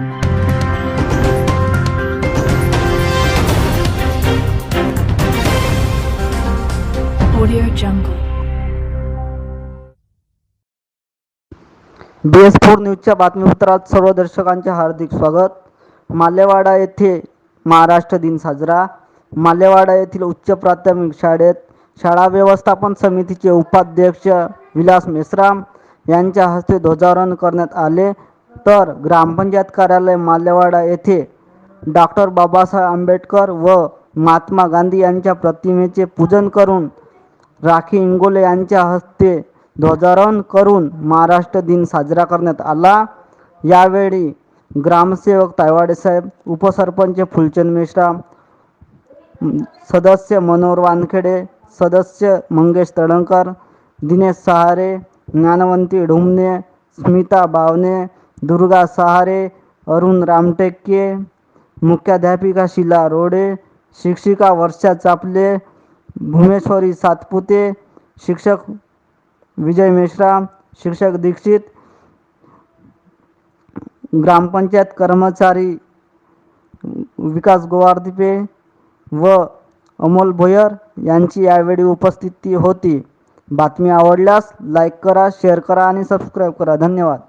Audio बी S four न्यूजच्या बातमीपत्रात सर्व दर्शकांचे हार्दिक स्वागत. मालेवाडा येथे महाराष्ट्र दिन साजरा. मालेवाडा येथील उच्च प्राथमिक शाळेत शाळा व्यवस्थापन समितीचे उपाध्यक्ष विलास मेश्राम यांच्या हस्ते ध्वजारोहण करण्यात आले. तर ग्रामपंचायत कार्यालय मालेवाडा येथे डॉक्टर बाबासाहेब आंबेडकर व महात्मा गांधी यांच्या प्रतिमेचे पूजन करून राखी इंगोले यांच्या हस्ते ध्वजारोहण करून महाराष्ट्र दिन साजरा करण्यात आला. यावेळी ग्रामसेवक तायवाडेसाहेब उपसरपंच फुलचंद मिश्रा सदस्य मनोहर वानखेडे सदस्य मंगेश तळंकर दिनेश सहारे ज्ञानवंती ढुमणे स्मिता बावणे दुर्गा सहारे अरुण रामटेके मुख्याध्यापिका शिला रोडे शिक्षिका वर्षा चापले भुमेश्वरी सातपुते शिक्षक विजय मेश्राम शिक्षक दीक्षित ग्रामपंचायत कर्मचारी विकास गोवारदिपे व अमोल भोयर यांची यावेळी उपस्थिती होती. बातमी आवडल्यास लाईक करा शेअर करा आणि सबस्क्राईब करा. धन्यवाद.